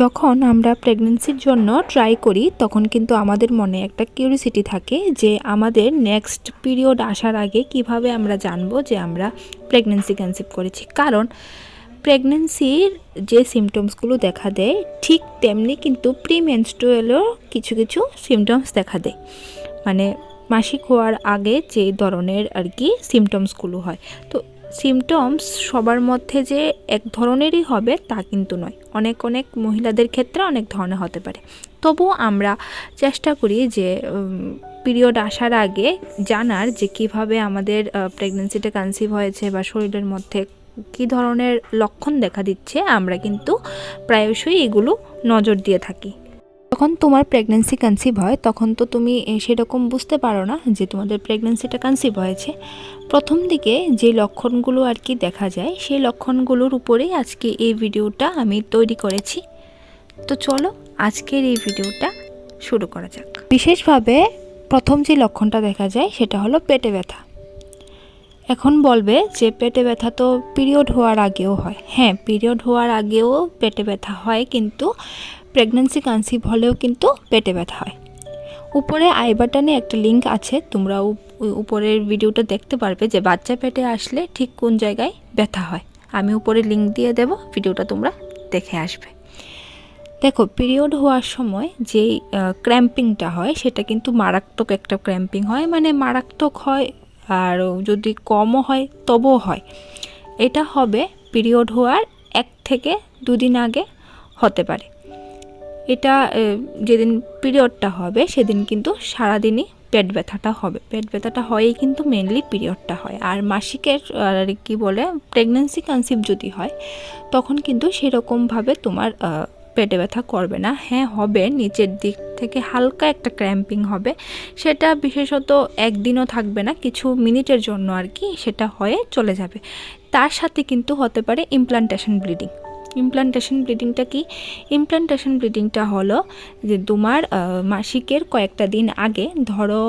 যখন আমরা প্রেগনেন্সির জন্য ট্রাই করি, তখন কিন্তু আমাদের মনে একটা কিউরিসিটি থাকে যে আমাদের নেক্সট পিরিয়ড আসার আগে কীভাবে আমরা জানব যে আমরা প্রেগনেন্সি কনসিভ করেছি। কারণ প্রেগনেন্সির যে সিমটমসগুলো দেখা দেয়, ঠিক তেমনি কিন্তু প্রি মেনস্ট্রুয়ালও কিছু কিছু সিমটমস দেখা দেয়। মানে মাসিক হওয়ার আগে যে ধরনের আর কি সিমটমসগুলো হয়। তো সিমটমস সবার মধ্যে যে এক ধরনেরই হবে তা কিন্তু নয়। অনেক অনেক মহিলাদের ক্ষেত্রে অনেক ধরনের হতে পারে। তবুও আমরা চেষ্টা করি যে পিরিয়ড আসার আগে জানার যে কীভাবে আমাদের প্রেগনেন্সিটা কনসিভ হয়েছে বা শরীরের মধ্যে কী ধরনের লক্ষণ দেখা দিচ্ছে, আমরা কিন্তু প্রায়শই এগুলো নজর দিয়ে থাকি। যখন তোমার প্রেগনেন্সি কনসিভ হয়, তখন তো তুমি সেরকম বুঝতে পারো না যে তোমাদের প্রেগনেন্সিটা কনসিভ হয়েছে। প্রথম দিকে যে লক্ষণগুলো আর কি দেখা যায়, সেই লক্ষণগুলোর উপরেই আজকে এই ভিডিওটা আমি তৈরি করেছি। তো চলো, আজকের এই ভিডিওটা শুরু করা যাক। বিশেষভাবে প্রথম যে লক্ষণটা দেখা যায়, সেটা হলো পেটে ব্যথা। এখন বলবে যে পেটে ব্যথা তো পিরিয়ড হওয়ার আগেও হয়। হ্যাঁ পিরিয়ড হওয়ার আগেও পেটে ব্যথা হয়, কিন্তু প্রেগনেন্সি কনসিভ হলেও কিন্তু পেটে ব্যথা হয়। উপরে আই বাটনে একটা লিঙ্ক আছে, তোমরা উপ- উপরের ভিডিওটা দেখতে পারবে যে বাচ্চা পেটে আসলে ঠিক কোন জায়গায় ব্যথা হয়। আমি উপরে লিঙ্ক দিয়ে দেব ভিডিওটা তোমরা দেখে আসবে। দেখো পিরিয়ড হওয়ার সময় যেই ক্র্যাম্পিংটা হয়, সেটা কিন্তু মারাত্মক একটা ক্র্যাম্পিং হয়। মানে মারাত্মক হয় আর যদি কমও হয়, তবুও হয়। এটা হবে পিরিয়ড হওয়ার এক থেকে দুদিন আগে হতে পারে। এটা যেদিন পিরিয়ডটা হবে, সেদিন কিন্তু সারাদিনই পেট ব্যথাটা হবে। পেট ব্যথাটা হয়েই কিন্তু মেনলি পিরিয়ডটা হয়। আর মাসিকের, আর কি বলে প্রেগনেন্সি কনসিভ যদি হয়, তখন কিন্তু সেরকমভাবে তোমার পেটে ব্যথা করবে না। হ্যাঁ হবে, নিচের দিক থেকে হালকা একটা ক্র্যাম্পিং হবে। সেটা বিশেষত একদিনও থাকবে না, কিছু মিনিটের জন্য আর কি সেটা হয়ে চলে যাবে। তার সাথে কিন্তু হতে পারে ইমপ্লান্টেশন ব্লিডিং ইমপ্লান্টেশন ব্লিডিংটা কি? ইমপ্লান্টেশন ব্লিডিংটা হলো যে তোমার মাসিকের কয়েকটা দিন আগে, ধরো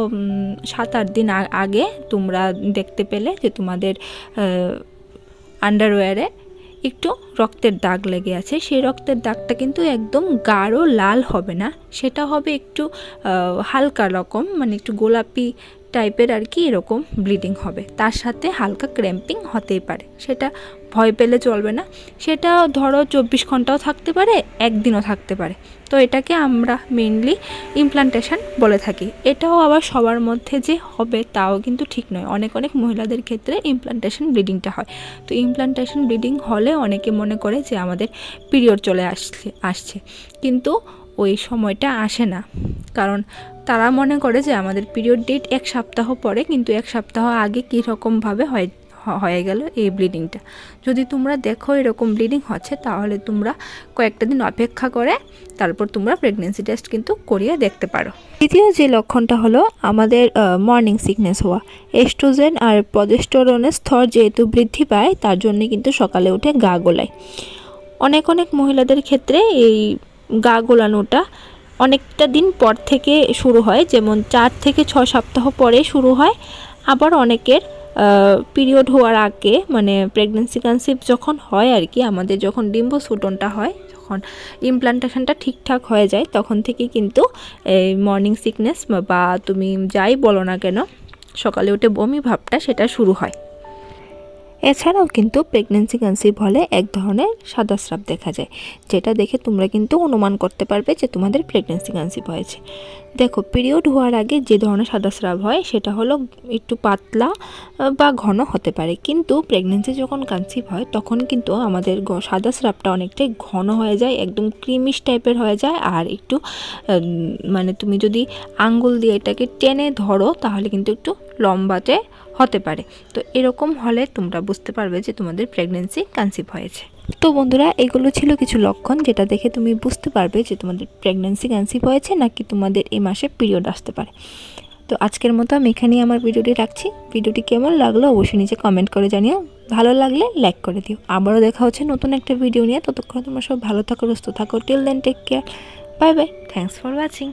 সাত আট দিন আগে তোমরা দেখতে পেলে যে তোমাদের আন্ডারওয়্যারে একটু রক্তের দাগ লেগে আছে, সেই রক্তের দাগটা কিন্তু একদম গাঢ় লাল হবে না। সেটা হবে একটু হালকা রকম মানে একটু গোলাপি টাইপের আর কি এরকম ব্লিডিং হবে। তার সাথে হালকা ক্র্যাম্পিং হতেই পারে। সেটা ভয় পেলে চলবে না। সেটা ধরো চব্বিশ ঘন্টাও থাকতে পারে, একদিনও থাকতে পারে। তো এটাকে আমরা মেনলি ইমপ্লান্টেশন বলে থাকি। এটাও আবার সবার মধ্যে যে হবে তাও কিন্তু ঠিক নয়। অনেক অনেক মহিলাদের ক্ষেত্রে ইমপ্লান্টেশন ব্লিডিংটা হয়। তো ইমপ্লান্টেশন ব্লিডিং হলে অনেকে মনে করে যে আমাদের পিরিয়ড চলে আসছে আসছে। কিন্তু ওই সময়টা আসে না। কারণ তারা মনে করে যে আমাদের পিরিয়ড ডেট এক সপ্তাহ পরে, কিন্তু এক সপ্তাহ আগে কীরকমভাবে হয়, হয়ে গেল এই ব্লিডিংটা যদি তোমরা দেখো এরকম ব্লিডিং হচ্ছে, তাহলে তোমরা কয়েকটা দিন অপেক্ষা করে, তারপর তোমরা প্রেগনেন্সি টেস্ট কিন্তু করিয়ে দেখতে পারো। দ্বিতীয় যে লক্ষণটা হলো আমাদের মর্নিং সিকনেস হওয়া। এস্ট্রোজেন আর প্রজেস্টোরনের স্তর যেহেতু বৃদ্ধি পায়, তার জন্য কিন্তু সকালে উঠে গা গোলায়। অনেক অনেক মহিলাদের ক্ষেত্রে এই গা গোলানোটা অনেকটা দিন পর থেকে শুরু হয়, যেমন চার থেকে ছয় সপ্তাহ পরে শুরু হয়। আবার অনেকের পিরিয়ড হওয়ার আগে মানে প্রেগনেন্সি কনসিভ যখন হয় আর কি, আমাদের যখন ডিম্বস্ফুটনটা হয়, যখন ইমপ্লান্টেশনটা ঠিকঠাক হয়ে যায়, তখন থেকে কিন্তু এই মর্নিং সিকনেস বা তুমি যাই বলো না কেন, সকালে উঠে বমি ভাবটা সেটা শুরু হয়। এছাড়াও কিন্তু প্রেগনেন্সি কনসিভ হলে এক ধরনের সাদা স্রাব দেখা যায়, যেটা দেখে তোমরা কিন্তু অনুমান করতে পারবে যে তোমাদের প্রেগনেন্সি কনসিভ হয়েছে। দেখো পিরিয়ড হওয়ার আগে যে ধরনের সাদা স্রাব হয় সেটা হলো একটু পাতলা বা ঘন হতে পারে। কিন্তু প্রেগনেন্সি যখন কনসিভ হয়, তখন কিন্তু আমাদের সাদা স্রাবটা অনেকটাই ঘন হয়ে যায়, একদম ক্রিমিশ টাইপের হয়ে যায়। আর একটু মানে তুমি যদি আঙ্গুল দিয়ে এটাকে টেনে ধরো, তাহলে কিন্তু একটু লম্বাতে হতে পারে। তো এরকম হলে তোমরা বুঝতে পারবে যে তোমাদের প্রেগনেন্সি কনসিভ হয়েছে। তো বন্ধুরা, এগুলো ছিল কিছু লক্ষণ যেটা দেখে তুমি বুঝতে পারবে যে তোমাদের প্রেগনেন্সি কনসিভ হয়েছে নাকি তোমাদের এই মাসে পিরিয়ড আসতে পারে। তো আজকের মতো আমি এখানেই আমার ভিডিওটি রাখছি। ভিডিওটি কেমন লাগল অবশ্যই নিচে কমেন্ট করে জানিও। ভালো লাগলে লাইক করে দিও। আবারও দেখা হচ্ছে নতুন একটা ভিডিও নিয়ে। ততক্ষণ তোমরা সব ভালো থাকো, সুস্থ থাকো। Till then take care bye bye thanks for watching